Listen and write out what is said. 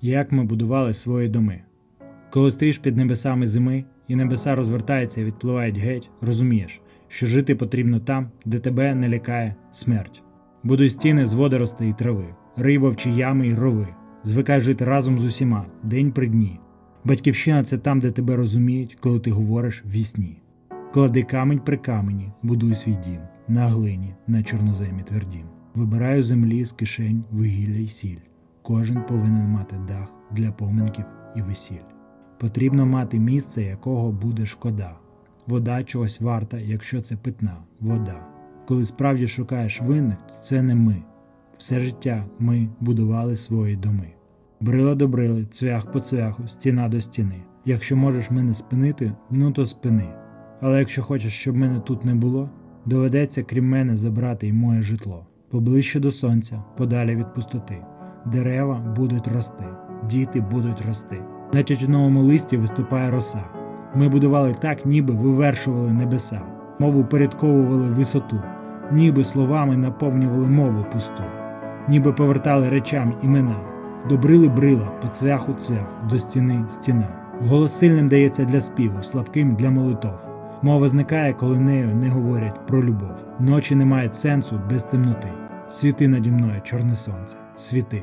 як ми будували свої доми. Коли стоїш під небесами зими, і небеса розвертаються і відпливають геть, розумієш, що жити потрібно там, де тебе не лякає смерть. Будуй стіни з водоростей і трави, рий ями й рови. Звикай жити разом з усіма, день при дні. Батьківщина це там, де тебе розуміють, коли ти говориш в сні. Клади камінь при камені, будуй свій дім, на глині, на чорноземі твердім. Вибираю землі з кишень вугілля й сіль. Кожен повинен мати дах для поминків і весіль. Потрібно мати місце, якого буде шкода. Вода чогось варта, якщо це питна вода. Коли справді шукаєш винних, то це не ми. Все життя ми будували свої доми. Брила до брили, цвях по цвяху, стіна до стіни. Якщо можеш мене спинити, ну то спини. Але якщо хочеш, щоб мене тут не було, доведеться крім мене забрати й моє житло. Поближче до сонця, подалі від пустоти. Дерева будуть рости, діти будуть рости. На тютюновому листі виступає роса. Ми будували так, ніби вивершували небеса, мову порядковували висоту, ніби словами наповнювали мову пусту, ніби повертали речам імена, добрили брила, по цвяху цвях, до стіни стіна. Голос сильним дається для співу, слабким для молитов. Мова зникає, коли нею не говорять про любов. Ночі не мають сенсу без темноти. Світи наді мною, чорне сонце, світи.